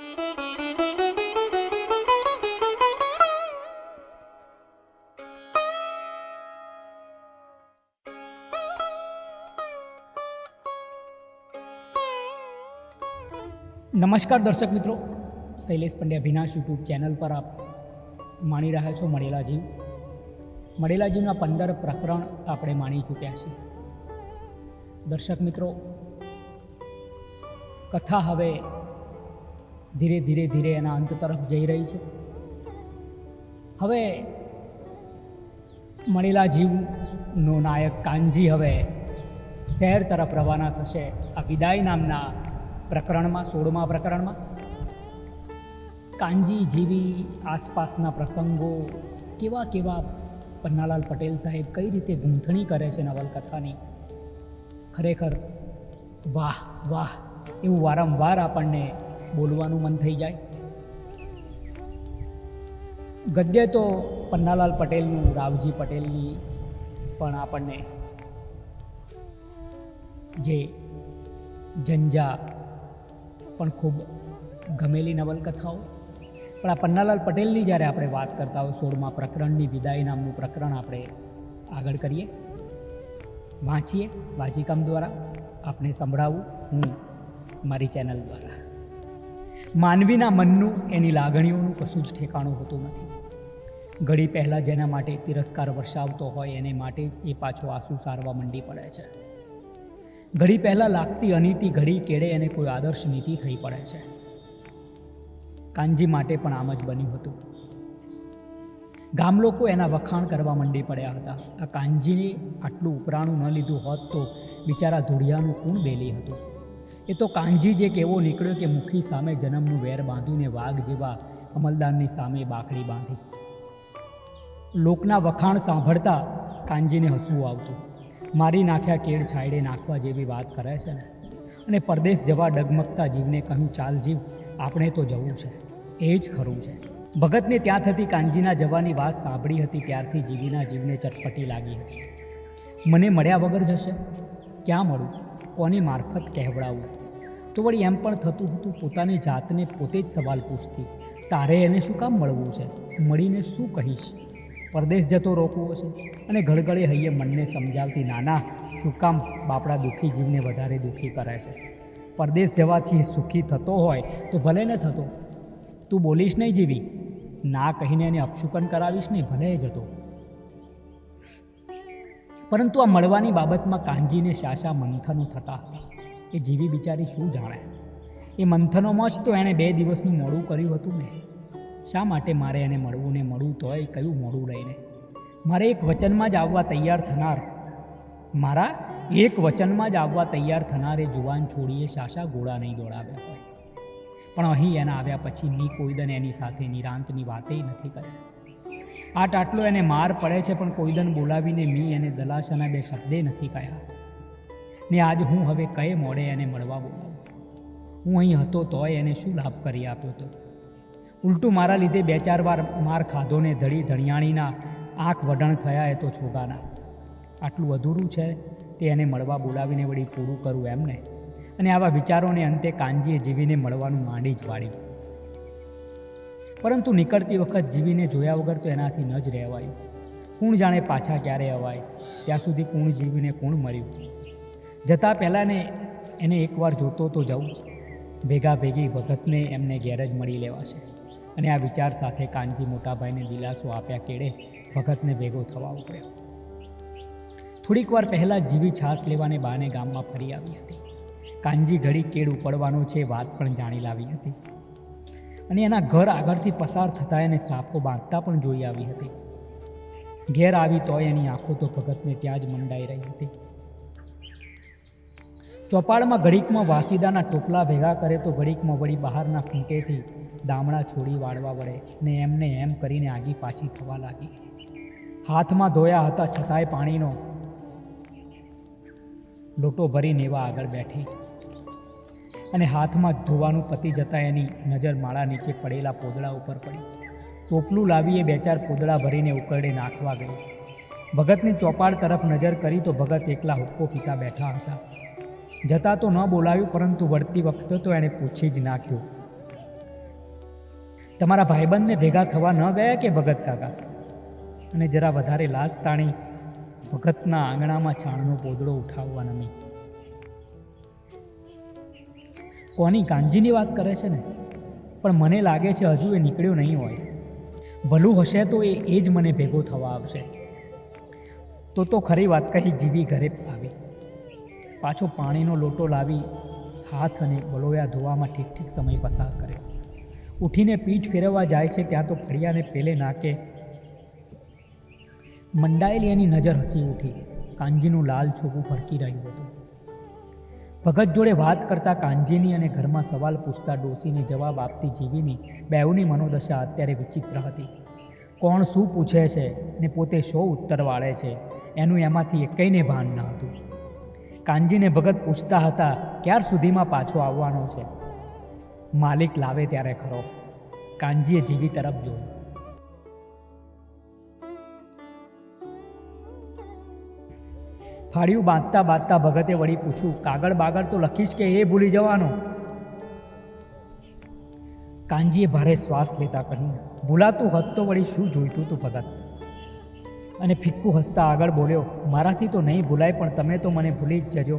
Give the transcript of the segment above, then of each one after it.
નમસ્કાર દર્શક મિત્રો. શૈલેષ પંડ્યા અભિનાશ યુટ્યુબ ચેનલ પર આપ માણી રહ્યા છો મળેલા જીવ મળેલા જીવના પંદર પ્રકરણ આપણે માણી ચૂક્યા છે દર્શક મિત્રો, કથા હવે ધીરે ધીરે ધીરે એના અંત તરફ જઈ રહી છે. હવે મળેલા જીવનો નાયક કાનજી હવે શહેર તરફ રવાના થશે આ વિદાય નામના પ્રકરણમાં, સોળમા પ્રકરણમાં. કાનજી જેવી આસપાસના પ્રસંગો કેવા કેવા પન્નાલાલ પટેલ સાહેબ કઈ રીતે ગૂંથણી કરે છે નવલકથાની? ખરેખર વાહ વાહ, એવું વારંવાર આપણને બોલવાનું મન થઈ જાય. ગદ્ય તો પન્નાલાલ પટેલનું, રાવજી પટેલની પણ આપણને જે જંજા પણ ખૂબ ગમેલી નવલકથાઓ. પણ આ પન્નાલાલ પટેલની જ્યારે આપણે વાત કરતા હોય, સોળમાં પ્રકરણની, વિદાય નામનું પ્રકરણ આપણે આગળ કરીએ. વાંચીએ, વાંચીકામ દ્વારા આપણે સંભળાવું, હું, મારી ચેનલ દ્વારા. માનવીના મનનું એની લાગણીઓનું કશું જ ઠેકાણું હોતું નથી. ઘડી પહેલાં જેના માટે તિરસ્કાર વરસાવતો હોય એને માટે જ એ પાછો આંસુ સારવા મંડી પડે છે. ઘડી પહેલાં લાગતી અનીતિ ઘડી કેળે એને કોઈ આદર્શ નીતિ થઈ પડે છે. કાનજી માટે પણ આમ જ બન્યું હતું. ગામ લોકો એના વખાણ કરવા મંડી પડ્યા હતા. આ કાનજીને આટલું ઉપરાણું ન લીધું હોત તો બિચારા ધૂળિયાનું કુણ બેલી હતું. એ તો કાનજી જે કેવો નીકળ્યો કે મુખી સામે જન્મનું વેર બાંધીને વાઘ જેવા અમલદારની સામે બાકડી બાંધી. લોકના વખાણ સાંભળતા કાનજીને હસવું આવતું. મારી નાખ્યા કેળ છાયડે નાખવા જેવી વાત કરે છે ને. અને પરદેશ જવા ડગમગતા જીવને કહ્યું, ચાલ જીવ, આપણે તો જવું છે. એ જ ખરું છે. ભગતને ત્યાં થતી કાનજીના જવાની વાત સાંભળી હતી, ત્યારથી જીવીના જીવને ચટપટી લાગી હતી. મને મળ્યા વગર જશે? ક્યાં મળું? કોની મારફત કહેવડાવું? તો વળી એમ પણ થતું હતું પોતાની જાતને પોતે જ સવાલ પૂછતી, તારે એને શું કામ મળવું છે? મળીને શું કહીશ? પરદેશ જતો રોકવો છે? અને ઘડઘડે હૈયે મનને સમજાવતી, નાના, શું કામ બાપડા દુઃખી જીવને વધારે દુઃખી કરે છે? પરદેશ જવાથી સુખી થતો હોય તો ભલે ન થતો. તું બોલીશ નહીં જીવી? ના કહીને એને અપશુકન કરાવીશ નહીં, ભલે જતો. પરંતુ આ મળવાની બાબતમાં કાનજીને શાશા મંથનો થતા હતા. એ જીવી બિચારી શું જાણે? એ મંથનોમાં જ તો એણે બે દિવસનું મોડું કર્યું હતું ને. શા માટે મારે એને મળવું ને મળવું તોય કયું મોડું રહીને મારે એક વચનમાં જ આવવા તૈયાર થનાર, મારા એક વચનમાં જ આવવા તૈયાર થનાર એ જુવાન છોડીએ શાશા ગોળા નહીં દોડાવ્યા હોય. પણ અહીં એના આવ્યા પછી મી કોઈદન એની સાથે નિરાંતની વાતે નથી કરી. આટ આટલો એને માર પડે છે, પણ કોઈદન બોલાવીને મી એને દલાસાના બે શબ્દે નથી કહ્યા ને આજ હું હવે કયે મોડે એને મળવા બોલાવું? હું અહીં હતો તોય એને શું લાભ કરી આપ્યો તો? ઉલટું મારા લીધે બે ચાર વાર માર ખાધો ને ધડી ધણિયાણીના આંખ વઢણ થયા એ તો છોગાના. આટલું અધૂરું છે તે એને મળવા બોલાવીને વળી પૂરું કરું એમને? અને આવા વિચારોને અંતે કાનજીએ જીવીને મળવાનું માંડી જ વાળ્યું. પરંતુ નીકળતી વખત જીવીને જોયા વગર તો એનાથી ન જ રહેવાયું. કોણ જાણે પાછા ક્યારે અવાય? ત્યાં સુધી કોણ જીવીને કોણ મળ્યું? જતાં પહેલાંને એને એકવાર જોતો તો જવું ભેગા ભેગી ભગતને એમને ઘેર જ મળી લેવાશે. અને આ વિચાર સાથે કાનજી મોટાભાઈને દિલાસો આપ્યા કેળે ભગતને ભેગો થવા પડ્યો થોડીક વાર પહેલાં જીવી છાસ લેવાને બાને ગામમાં ફરી આવી હતી. કાનજી ઘડી કેળ ઉપડવાનો છે વાત પણ જાણી લાવી હતી. અને એના ઘર આગળથી પસાર થતા એને સાપો બાંધતા પણ જોઈ આવી હતી. ઘેર આવી તોય એની આંખો તો ભગતને ત્યાં જ મંડાઈ રહી હતી. ચોપાળમાં ઘડીકમાં વાસીદાના ટોપલા ભેગા કરે તો ઘડીકમાં વળી બહારના ફૂંકેથી દામણા છોડી વાળવા વળે ને એમને એમ કરીને આગી પાછી થવા લાગી. હાથમાં ધોયા હતા છતાંય પાણીનો લોટો ભરીને એવા આગળ બેઠી. અને હાથમાં ધોવાનું પતી જતાં એની નજર માળા નીચે પડેલા પોદળા ઉપર પડી. ટોપલું લાવીએ બે ચાર પોદળા ભરીને ઉકરડે નાખવા ગઈ. ભગતની ચોપાડ તરફ નજર કરી તો ભગત એકલા હુક્કો પીતા બેઠા હતા. જતા તો ન બોલાવ્યું પરંતુ વળતી વખતે તો એણે પૂછી જ નાખ્યું. તમારા ભાઈબંધને ભેગા થવા ન ગયા કે ભગત કાકા? અને જરા વધારે લાશ તાણી ભગતના આંગણામાં છાણનો પોદળો ઉઠાવવા નમી. કોની ગાંધીની વાત કરે છે ને? પણ મને લાગે છે હજુ એ નીકળ્યો નહીં હોય. ભલું હશે તો એ એ જ મને ભેગો થવા આવશે. તો તો ખરી વાત કહી જીવી ઘરે આવી. પાછો પાણીનો લોટો લાવી હાથ અને બલોયા ધોવામાં ઠીક ઠીક સમય પસાર કર્યો. ઉઠીને પીઠ ફેરવવા જાય છે ત્યાં તો ફળિયાને પેલે નાકે મંડાયેલી એની નજર હસી ઉઠી. કાંજીનું લાલ છોકું ફરકી રહ્યું હતું. ભગત જોડે વાત કરતા કાંજીની અને ઘરમાં સવાલ પૂછતા ડોસીને જવાબ આપતી જીવીની બેઉની મનોદશા અત્યારે વિચિત્ર હતી. કોણ શું પૂછે છે ને પોતે શો ઉત્તર વાળે છે, એનું એમાંથી એકઈને ભાન ન હતું. કાંજીને ભગત પૂછતા હતા, ક્યાર સુધીમાં પાછો આવવાનો છે? માલિક લાવે ત્યારે ખરો. કાંજીએ જીવી તરફ જોયું. ફાળિયું બાંધતા બાંધતા ભગતે વળી પૂછ્યું, કાગળ બાગળ તો લખીશ કે એ ભૂલી જવાનો? કાનજીએ ભારે શ્વાસ લેતા કહ્યું, ભૂલાતું હત તો વળી શું જોઈતું તું ભગત? અને ફિક્કું હસતા આગળ બોલ્યો, મારાથી તો નહીં ભૂલાય, પણ તમે તો મને ભૂલી જ જજો.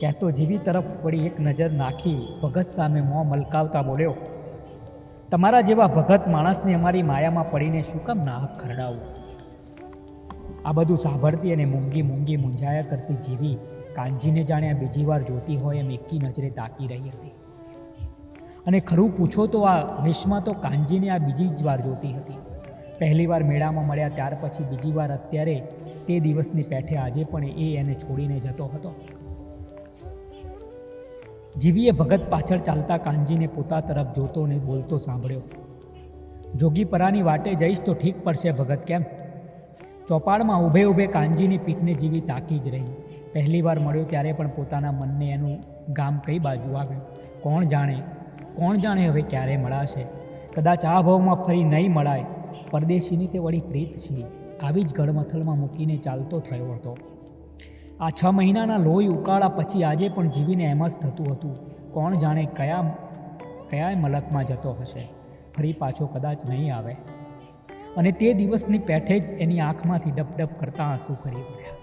કહેતો જીવી તરફ વળી એક નજર નાખી, ભગત સામે મોં મલકાવતા બોલ્યો, તમારા જેવા ભગત માણસને અમારી માયામાં પડીને શું કામ નાહક ખરડાવું? આ બધું સાંભળતી અને મૂંગી મૂંગી મૂંઝાયા કરતી જીવી કાનજીને જાણે આ બીજી વાર જોતી હોય એમ એકી નજરે તાકી રહી હતી. અને ખરું પૂછો તો આ વેશમાં તો કાનજીને આ બીજી જ વાર જોતી હતી. પહેલી વાર મેળામાં મળ્યા ત્યાર પછી બીજી વાર અત્યારે તે દિવસની પેઠે આજે પણ એ એને છોડીને જતો હતો. જીવીએ ભગત પાછળ ચાલતા કાનજીને પોતા તરફ જોતો ને બોલતો સાંભળ્યો. જોગીપરાની વાટે જઈશ તો ઠીક પડશે ભગત, કેમ? ચોપાડમાં ઊભે ઊભે કાનજીની પીઠને જીવી તાકી જ રહી. પહેલી વાર મળ્યો ત્યારે પણ પોતાના મનને એનું ગામ કઈ બાજુ આવ્યું? કોણ જાણે? કોણ જાણે હવે ક્યારે મળાશે? કદાચ આ ભાવમાં ફરી નહીં મળાય. પરદેશીની તે વળી પ્રીત છે આવી જ ગળમથલમાં મૂકીને ચાલતો થયો હતો. આ છ મહિનાના લોહી ઉકાળા પછી આજે પણ જીવીને એમ જ થતું હતું. કોણ જાણે કયા કયા મલકમાં જતો હશે? ફરી પાછો કદાચ નહીં આવે. અને તે દિવસની પેઠે જ એની આંખમાંથી ડબ કરતા આંસુ કરી પડ્યા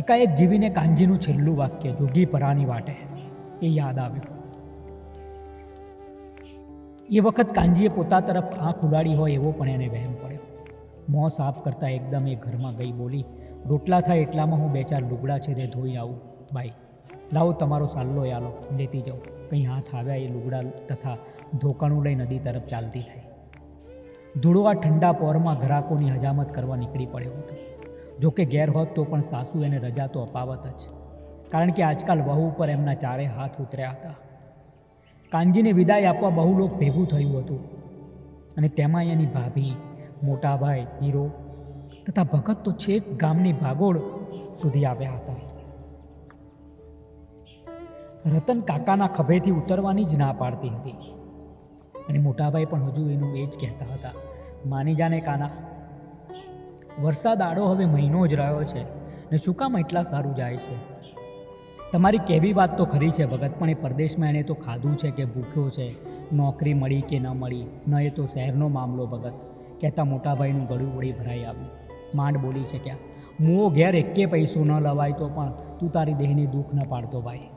એકાએક જીવીને કાંજીનું છેલ્લું વાક્ય જોગી પરાની વાટે એ યાદ આવ્યું. એ વખત કાંજીએ પોતા તરફ આંખ ઉડાડી હોય એવો પણ એને વહેમ પડ્યો. મોં સાફ કરતાં એકદમ એ ઘરમાં ગઈ બોલી, રોટલા થાય એટલામાં હું બે ચાર લુગડા છે તે ધોઈ આવું, બાઈ. લાવો તમારો સાલ્લો યાલો લેતી જાઉં કંઈ હાથ આવ્યા એ લુગડા તથા ધોકાણું લઈ નદી તરફ ચાલતી થઈ ધૂળવા ઠંડા પોરમાં ગ્રાહકોની હજામત કરવા નીકળી પડ્યો હતો. જો કે ગેર હોત તો પણ સાસુ એને રજા તો અપાવત જ. કારણ કે આજકાલ વહુ ઉપર એમના ચારે હાથ ઉતર્યા હતા. કાનજીને વિદાય આપવા બહુ લોક ભેગું થયું હતું. અને તેમાં એની ભાભી મોટા ભાઈ હીરો તથા ભગત તો છેક ગામની ભાગોળ સુધી આવ્યા હતા. રતન કાકાના ખભેથી ઉતરવાની જ ના પાડતી હતી. અને મોટાભાઈ પણ હજુ એનું એ જ કહેતા હતા. માની જાને કાના, વરસાદ આડો હવે મહિનો જ રહ્યો છે ને શું કામ એટલા સારું જાય છે? તમારી કેવી વાત તો ખરી છે ભગત, પણ એ પરદેશમાં એણે તો ખાધું છે કે ભૂખ્યો છે, નોકરી મળી કે ન મળી, ન એ તો શહેરનો મામલો ભગત, કહેતા મોટાભાઈનું ગળું વળી ભરાઈ આવ્યું. માંડ બોલી શક્યા, મુઓ ઘેર એકે પૈસો ન લવાય તો પણ તું તારી દેહને દુઃખ ન પાડતો ભાઈ.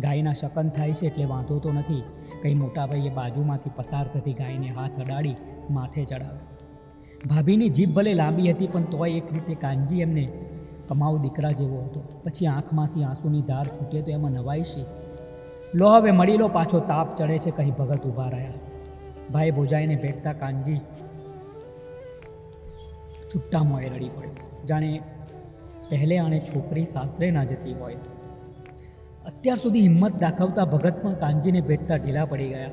ગાયના શકન થાય છે એટલે વાંધો તો નથી. કંઈ મોટાભાઈએ બાજુમાંથી પસાર થતી ગાયને હાથ અડાડી માથે ચડાવ્યો ભાભીની જીભ ભલે લાંબી હતી, પણ તોય એક રીતે કાનજી એમને કમાવ દીકરા જેવો હતો. પછી આંખમાંથી આંસુની ધાર છૂટે તો એમાં નવાઈ છે. લો, હવે મળી લો, પાછો તાપ ચડે છે કહી ભગત ઊભા રહ્યા. ભાઈ ભોજાઈને ભેટતા કાનજી છુટ્ટા મોએ રડી પડ્યો. જાણે પહેલે આણે છોકરી સાસરે ના જતી હોય. અત્યાર સુધી હિંમત દાખવતા ભગત પણ કાનજીને ભેટતા ઢીલા પડી ગયા.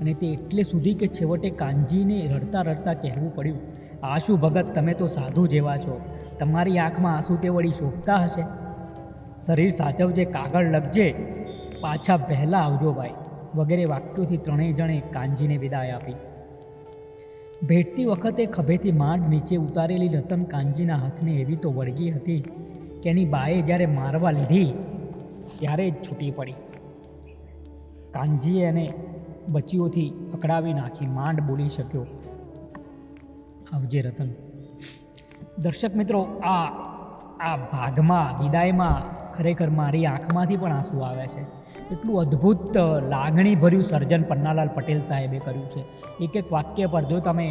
અને તે એટલે સુધી કે છેવટે કાનજીને રડતા રડતા કહેવું પડ્યું, આશુ ભગત, તમે તો સાધુ જેવા છો. તમારી આંખમાં આંસુ તે વળી શોભતા હશે. શરીર સાચવજે, કાગળ લખજે, પાછા વહેલા આવજો ભાઈ. વગેરે વાક્યોથી ત્રણેય જણે કાનજીને વિદાય આપી. ભેટતી વખતે ખભેથી માંડ નીચે ઉતારેલી રતન કાનજીના હાથને એવી તો વળગી હતી કે એની બાએ જ્યારે મારવા લીધી ત્યારે જ છૂટી પડી. કાનજીએ એને બચીઓથી અકળાવી નાખી માંડ બોલી શક્યો. આવજે રતન. દર્શક મિત્રો, આ આ ભાગમાં, વિદાયમાં ખરેખર મારી આંખમાંથી પણ આંસુ આવે છે. એટલું અદ્ભુત લાગણીભર્યું સર્જન પન્નાલાલ પટેલ સાહેબે કર્યું છે. એક એક વાક્ય પર જો તમે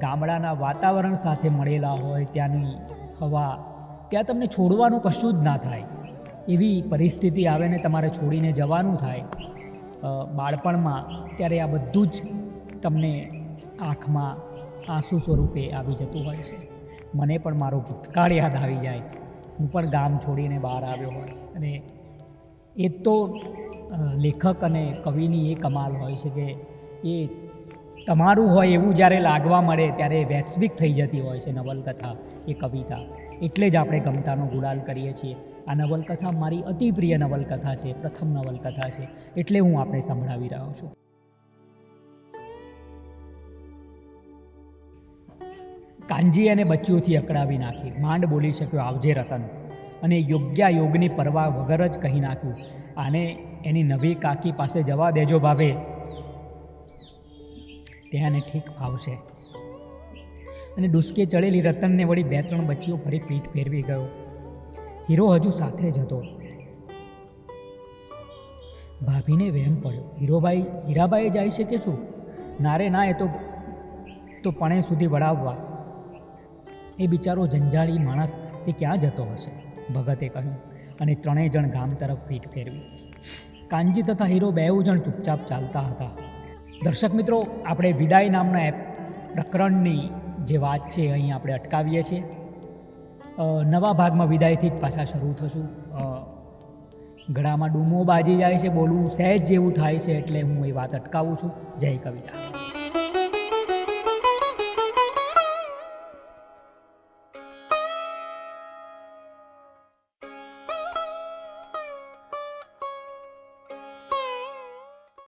ગામડાના વાતાવરણ સાથે મળેલા હોય ત્યાંની હવા, ત્યાં તમને છોડવાનું કશું જ ના થાય. એવી પરિસ્થિતિ આવે ને તમારે છોડીને જવાનું થાય બાળપણમાં, ત્યારે આ બધું જ તમને આંખમાં આંસુ સ્વરૂપે આવી જતું હોય છે. મને પણ મારો ભૂતકાળ યાદ આવી જાય. હું પણ ગામ છોડીને બહાર આવ્યો હોય. અને એ તો લેખક અને કવિની એ કમાલ હોય છે કે એ તમારું હોય એવું જ્યારે લાગવા મળે ત્યારે વૈશ્વિક થઈ જતી હોય છે નવલકથા એ કવિતા. એટલે જ આપણે ગમતાનો ગુલાલ કરીએ છીએ. આ નવલકથા મારી અતિ પ્રિય નવલકથા છે, પ્રથમ નવલકથા છે, એટલે હું આપણે સંભળાવી રહ્યો છું. કાંજી અને બચ્ચીઓથી અકળાવી નાખી. માંડ બોલી શક્યો, આવજે રતન. અને યોગ્ય યોગની પરવા વગર જ કહી નાખ્યું. આને એની નવી કાકી પાસે જવા દેજો ભાવે ત્યાંને ઠીક ફાવશે અને ડુસકે ચડેલી રતનને વળી બે ત્રણ બચ્ચીઓ ફરી પીઠ ફેરવી ગયો. હીરો હજુ સાથે જ હતો. ભાભીને વહેમ પડ્યો હીરોભાઈ હીરાબાઈ જાય શકે છું શું? ના એ તો તો પણે સુધી વળાવવા. એ બિચારો જંજાળી માણસ તે ક્યાં જતો હશે? ભગતે કહ્યું, અને ત્રણેય જણ ગામ તરફ પીઠ ફેરવી. કાનજી તથા હીરો બેઉ જણ ચૂપચાપ ચાલતા હતા. દર્શક મિત્રો, આપણે વિદાય નામના પ્રકરણની જે વાત છે અહીં આપણે અટકાવીએ છીએ. નવા ભાગમાં વિદાયથી જ પાછા શરૂ થશું. ગળામાં ડૂમો બાજી જાય છે, બોલવું સહેજ જેવું થાય છે, એટલે હું એ વાત અટકાવું છું. જય કવિતા.